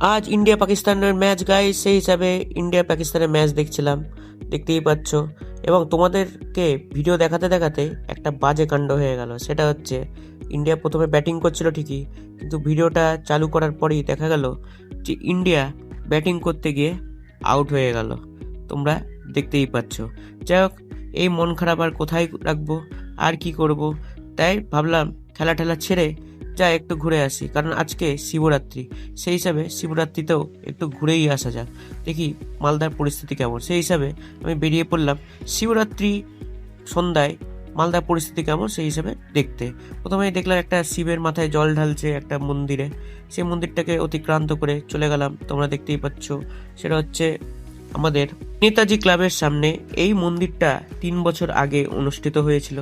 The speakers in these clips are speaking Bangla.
আজ ইন্ডিয়া পাকিস্তানের ম্যাচ গাই সেই হিসাবে ইন্ডিয়া পাকিস্তানের ম্যাচ দেখছিলাম। দেখতেই পাচ্ছ। এবং তোমাদেরকে ভিডিও দেখাতে দেখাতে একটা বাজে কাণ্ড হয়ে গেল। সেটা হচ্ছে, ইন্ডিয়া প্রথমে ব্যাটিং করছিল ঠিকই, কিন্তু ভিডিওটা চালু করার পরেই দেখা গেল যে ইন্ডিয়া ব্যাটিং করতে গিয়ে আউট হয়ে গেল। তোমরা দেখতেই পাচ্ছ। যাই হোক, এই মন খারাপ আর কোথায় রাখব? আর কি করব? তাই ভাবলাম খেলা ঠেলা ছেড়ে যা একটু ঘুরে আসি, কারণ আজকে শিবরাত্রি। সেই হিসাবে শিবরাত্রিতেও একটু ঘুরেই আসা যাক। দেখি মালদার পরিস্থিতি কেমন। সেই হিসাবে আমি বেরিয়ে পড়লাম শিবরাত্রি সন্ধ্যায় মালদার পরিস্থিতি কেমন সেই হিসাবে দেখতে। প্রথমেই দেখলাম একটা শিবের মাথায় জল ঢালছে একটা মন্দিরে। সেই মন্দিরটাকে অতিক্রান্ত করে চলে গেলাম। তোমরা দেখতেই পাচ্ছ, সেটা হচ্ছে আমাদের নেতাজি ক্লাবের সামনে। এই মন্দিরটা তিন বছর আগে অনুষ্ঠিত হয়েছিল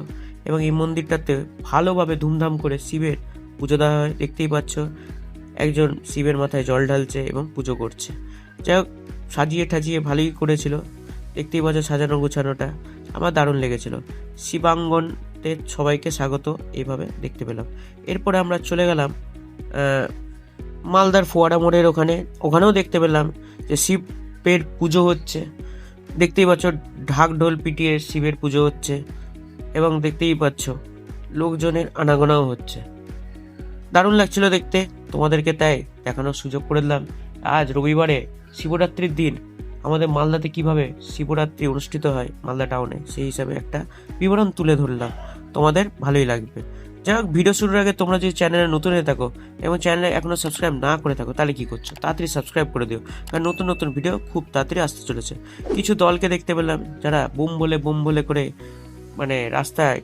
এবং এই মন্দিরটাতে ভালোভাবে ধুমধাম করে শিবের পুজো দেওয়া হয়, দেখতেই পাচ্ছ। একজন শিবের মাথায় জল ঢালছে এবং পুজো করছে। যাই হোক, সাজিয়ে ঠাজিয়ে ভালোই করেছিল। দেখতেই পাচ্ছ সাজানো গোছানোটা। আমার দারুণ লেগেছিল। শিবাঙ্গনতে সবাইকে স্বাগত, এইভাবে দেখতে পেলাম। এরপরে আমরা চলে গেলাম মালদার ফোয়ারা মোড়ের ওখানে। ওখানেও দেখতে পেলাম যে শিবের পুজো হচ্ছে। দেখতেই পাচ্ছ ঢাক ঢোল পিটিয়ে শিবের পুজো হচ্ছে। এবং দেখতেই পাচ্ছ লোকজনের আনাগোনাও হচ্ছে। দারুণ লাগছিল দেখতে। তোমাদেরকে তাই দেখানোর সুযোগ করে দিলাম। আজ রবিবারে শিবরাত্রির দিন আমাদের মালদাতে কীভাবে শিবরাত্রি অনুষ্ঠিত হয় মালদা টাউনে, সেই হিসাবে একটা বিবরণ তুলে ধরলাম। তোমাদের ভালোই লাগবে। যাই হোক, ভিডিও শুরুর আগে তোমরা যদি চ্যানেলে নতুন হয়ে থাকো এবং চ্যানেলে এখনও সাবস্ক্রাইব না করে থাকো, তাহলে কী করছ? তাড়াতাড়ি সাবস্ক্রাইব করে দিও, কারণ নতুন নতুন ভিডিও খুব তাড়াতাড়ি আসতে চলেছে। কিছু দলকে দেখতে পেলাম যারা বুম বলে বুম বলে করে মানে রাস্তায়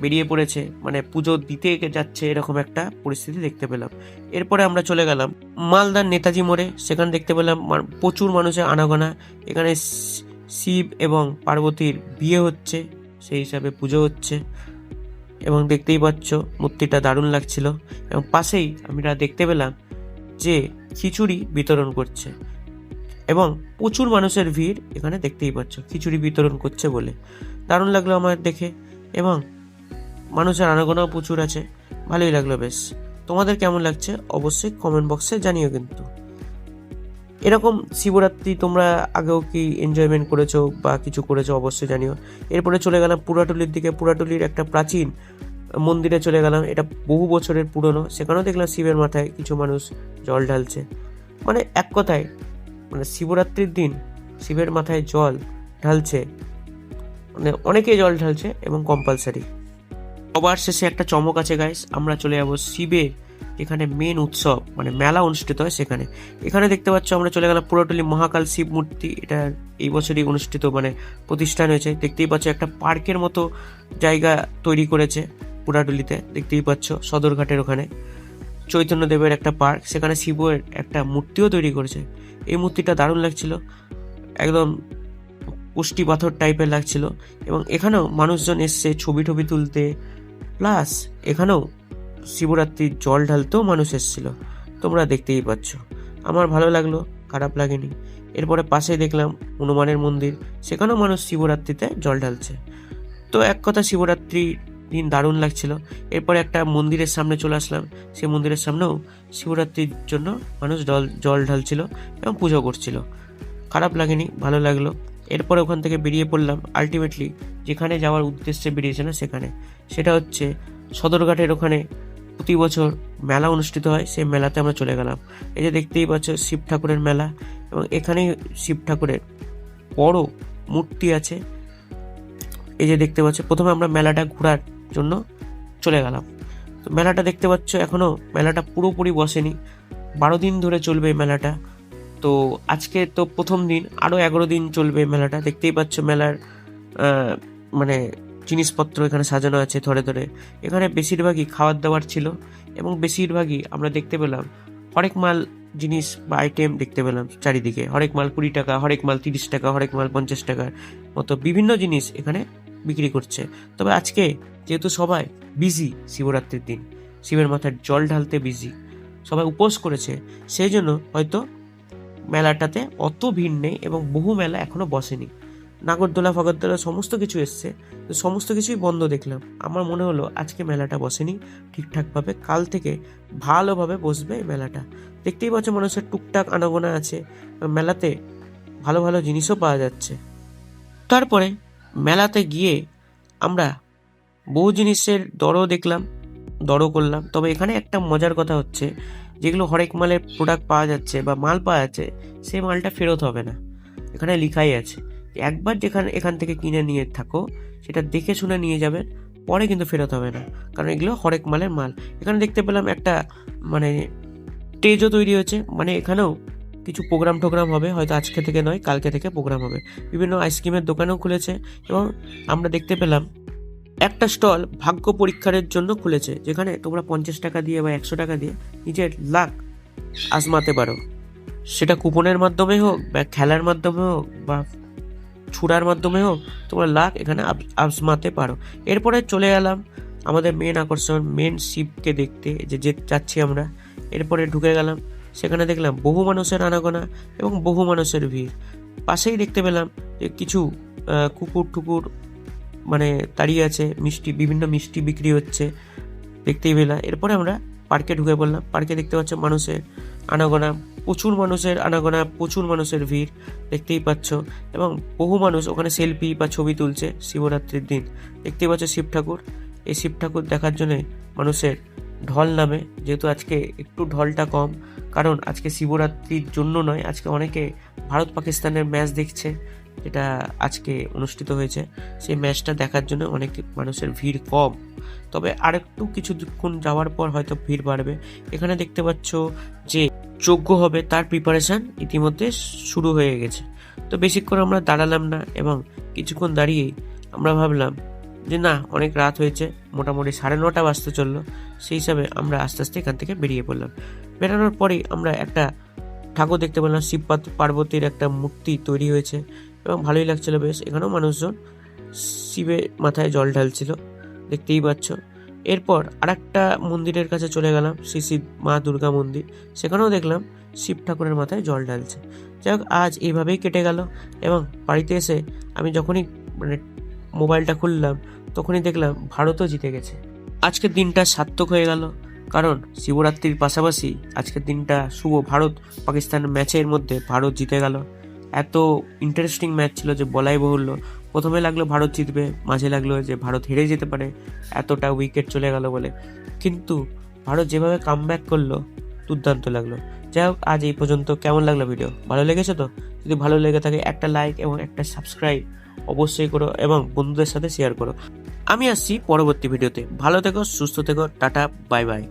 বেরিয়ে পড়েছে। মানে পুজো দিতে যাচ্ছে এরকম একটা পরিস্থিতি দেখতে পেলাম। এরপরে আমরা চলে গেলাম মালদার নেতাজি মোড়ে। সেখানে দেখতে পেলাম প্রচুর মানুষের আনাগোনা। এখানে শিব এবং পার্বতীর বিয়ে হচ্ছে, সেই হিসাবে পুজো হচ্ছে। এবং দেখতেই পাচ্ছ, মূর্তিটা দারুণ লাগছিল। এবং পাশেই আমরা দেখতে পেলাম যে খিচুড়ি বিতরণ করছে। এবং প্রচুর মানুষের ভিড় এখানে দেখতেই পাচ্ছ, খিচুড়ি বিতরণ করছে বলে। দারুণ লাগল আমার দেখে। এবং মানুষের আনাগোনাও প্রচুর আছে। ভালোই লাগল বেশ। তোমাদের কেমন লাগছে অবশ্যই কমেন্ট বক্সে জানিও কিন্তু। এরকম শিবরাত্রি তোমরা আগেও কি এনজয়মেন্ট করেছ বা কিছু করেছ অবশ্যই জানিও। এরপরে চলে গেলাম পুরাটুলির দিকে। পুরাটুলির একটা প্রাচীন মন্দিরে চলে গেলাম। এটা বহু বছরের পুরনো। সেখানেও দেখলাম শিবের মাথায় কিছু মানুষ জল ঢালছে। মানে এক কথায় মানে শিবরাত্রির দিন শিবের মাথায় জল ঢালছে। মানে অনেকেই জল ঢালছে এবং কম্পালসারি সবার শেষে একটা চমক আছে গাইস আমরা চলে যাব শিবের যেখানে মেন উৎসব মানে মেলা অনুষ্ঠিত হয় সেখানে। এখানে দেখতে পাচ্ছ আমরা চলে গেলাম পুরোটলি মহাকাল শিব মূর্তি। এটা এই বছরই অনুষ্ঠিত মানে প্রতিষ্ঠান হয়েছে। দেখতেই পাচ্ছ একটা পার্কের মতো জায়গা তৈরি করেছে পুরাটুলিতে। দেখতেই পাচ্ছ সদরঘাটের ওখানে। চৈতন্যদেবের একটা পার্ক, সেখানে শিবের একটা মূর্তিও তৈরি করেছে। এই মূর্তিটা দারুণ লাগছিল। একদম পুষ্টি পাথর টাইপের লাগছিল। এবং এখানেও মানুষজন এসছে ছবি টবি তুলতে প্লাস এখানেও শিবরাত্রির জল ঢালতেও মানুষ এসেছিল। তোমরা দেখতেই পাচ্ছ। আমার ভালো লাগল, খারাপ লাগেনি। এরপরে পাশে দেখলাম হনুমানের মন্দির, সেখানেও মানুষ শিবরাত্রিতে জল ঢালছে। তো এক কথা শিবরাত্রি দিন দারুণ লাগছিল। এরপরে একটা মন্দিরের সামনে চলে আসলাম। সেই মন্দিরের সামনেও শিবরাত্রির জন্য মানুষ জল জল ঢালছিল এবং পুজো করছিল। খারাপ লাগেনি, ভালো লাগল। এরপরে ওখান থেকে বেরিয়ে পড়লাম আলটিমেটলি যেখানে যাওয়ার উদ্দেশ্যে বেরিয়েছে না সেখানে। সেটা হচ্ছে সদরঘাটের ওখানে প্রতি বছর মেলা অনুষ্ঠিত হয়, সেই মেলাতে আমরা চলে গেলাম। এই যে দেখতেই পাচ্ছ শিব ঠাকুরের মেলা এবং এখানেই শিব ঠাকুরের বড় মূর্তি আছে। এই যে দেখতে পাচ্ছ, প্রথমে আমরা মেলাটা ঘোরার জন্য চলে গেলাম। তো মেলাটা দেখতে পাচ্ছ এখনও মেলাটা পুরোপুরি বসেনি। বারো দিন ধরে চলবে এই মেলাটা। তো আজকে তো প্রথম দিন আরও এগারো দিন চলবে মেলাটা, দেখতেই পাচ্ছ মেলার মানে জিনিসপত্র এখানে সাজানো আছে ধরে ধরে। এখানে বেশিরভাগই খাবার দাবার ছিল এবং বেশিরভাগই আমরা দেখতে পেলাম হরেক মাল জিনিস বা আইটেম দেখতে পেলাম চারিদিকে। হরেক মাল কুড়ি টাকা, হরেক মাল তিরিশ টাকা, হরেক মাল পঞ্চাশ টাকার মতো বিভিন্ন জিনিস এখানে বিক্রি করছে। তবে আজকে যেহেতু সবাই বিজি শিবরাত্রির দিন, শিবের মাথায় জল ঢালতে বিজি সবাই উপোস করেছে, সেই জন্য হয়তো মেলাটাতে অত ভিড় নেই এবং বহু মেলা এখনও বসেনি। নাগরদোলা ফাগরদোলা সমস্ত কিছু এসছে, তো সমস্ত কিছুই বন্ধ দেখলাম। আমার মনে হলো আজকে মেলাটা বসেনি, ঠিকঠাকভাবে কাল থেকে ভালোভাবে বসবে এই মেলাটা। দেখতেই পাচ্ছ মানুষের টুকটাক আনাগোনা আছে, মেলাতে ভালো ভালো জিনিসও পাওয়া যাচ্ছে। তারপরে মেলাতে গিয়ে আমরা বহু জিনিসের দরও দেখলাম, দরও করলাম। তবে এখানে একটা মজার কথা হচ্ছে যেগুলো হরেক মালের প্রোডাক্ট পাওয়া যাচ্ছে বা মাল পাওয়া যাচ্ছে, সেই মালটা ফেরত হবে না। এখানে লিখাই আছে, একবার যেখানে, এখান থেকে কিনে নিয়ে থাকো, সেটা দেখে শুনে নিয়ে যাবেন পরে কিন্তু ফেরত হবে না, কারণ এগুলো হরেক মালের মাল। এখানে দেখতে পেলাম একটা মানে স্টেজও তৈরি হয়েছে মানে এখানেও কিছু প্রোগ্রাম টোগ্রাম হবে, হয়তো আজকে থেকে নয়, কালকে থেকে প্রোগ্রাম হবে। বিভিন্ন আইসক্রিমের দোকানও খুলেছে, এবং আমরা দেখতে পেলাম একটা স্টল ভাগ্য পরীক্ষার জন্য খুলেছে, যেখানে তোমরা পঞ্চাশ টাকা দিয়ে বা একশো টাকা দিয়ে নিজের লাখ আজমাতে পারো। সেটা কুপনের মাধ্যমে হোক বা খেলার মাধ্যমে হোক বা ছুড়ার মাধ্যমে হোক, তোমরা লাখ এখানে আজমাতে পারো। এরপরে চলে গেলাম আমাদের মেন আকর্ষণ মেন শিপকে দেখতে যে যে যাচ্ছি আমরা। এরপরে ঢুকে গেলাম, সেখানে দেখলাম বহু মানুষের আনাগোনা এবং বহু মানুষের ভিড়। পাশেই দেখতে পেলাম যে কিছু কুকুর টুকুর মানে দাঁড়িয়ে আছে, মিষ্টি, বিভিন্ন মিষ্টি বিক্রি হচ্ছে দেখতেই পেলাম। এরপরে আমরা পার্কে ঢুকে পড়লাম। পার্কে দেখতে পাচ্ছ মানুষের আনাগোনা, প্রচুর মানুষের আনাগোনা, প্রচুর মানুষের ভিড় দেখতেই পাচ্ছ এবং বহু মানুষ ওখানে সেলফি বা ছবি তুলছে শিবরাত্রির দিন। দেখতেই পাচ্ছ শিব ঠাকুর। এই শিব ঠাকুর দেখার জন্য মানুষের ঢল নামে। যেহেতু আজকে একটু ঢলটা কম, কারণ আজকে শিবরাত্রির জন্য নয়, আজকে অনেকে ভারত পাকিস্তানের ম্যাচ দেখছে। যেটা আজকে অনুষ্ঠিত হয়েছে। সেই ম্যাচটা দেখার জন্য অনেক মানুষের ভিড় কম। তবে আরেকটু কিছুক্ষণ যাওয়ার পর হয়তো ভিড় বাড়বে। এখানে দেখতে পাচ্ছ যে যোগ্য হবে তার প্রিপারেশন ইতিমধ্যে শুরু হয়ে গেছে। তো বেশিক্ষণ আমরা দাঁড়ালাম না এবং কিছুক্ষণ দাঁড়িয়েই আমরা ভাবলাম যে না, অনেক রাত হয়েছে, মোটামুটি সাড়ে নটা বাজতে চলল। সেই হিসাবে আমরা আস্তে আস্তে এখান থেকে বেরিয়ে পড়লাম। বেরানোর পরেই আমরা একটা ঠাকুর দেখতে পেলাম। শিবপাত পার্বতীর একটা মূর্তি তৈরি হয়েছে। এবং ভালোই লাগছিল বেশ। এখানেও মানুষজন শিবের মাথায় জল ঢালছিল, দেখতেই পাচ্ছ। এরপর আরেকটা মন্দিরের কাছে চলে গেলাম, শ্রী শিব মা দুর্গা মন্দির। সেখানেও দেখলাম শিব ঠাকুরের মাথায় জল ঢালছে। যাই হোক, আজ এইভাবেই কেটে গেল এবং বাড়িতে এসে আমি যখনই মানে মোবাইলটা খুললাম, তখনই দেখলাম ভারতও জিতে গেছে। আজকের দিনটা সার্থক হয়ে গেল, কারণ শিবরাত্রির পাশাপাশি আজকের দিনটা শুভ ভারত পাকিস্তান ম্যাচের মধ্যে ভারত জিতে গেল। এত ইন্টারেস্টিং ম্যাচ ছিল যে বলাই বহুল্য। প্রথমে লাগল ভারত জিতবে, মাঝে লাগল যে ভারত হেরে যেতে পারে, এতটা উইকেট চলে গেল বলে। কিন্তু ভারত যেভাবে কাম ব্যাক করল, দুর্দান্ত লাগল। যাই হোক, আজ এই পর্যন্ত। কেমন লাগল ভিডিও ভালো লেগেছে তো? যদি ভালো লেগে থাকে, একটা লাইক এবং একটা সাবস্ক্রাইব অবশ্যই করো এবং বন্ধুদের সাথে শেয়ার করো। আমি আসছি পরবর্তী ভিডিওতে ভালো থেকো, সুস্থ থেকো, টাটা বাই বাই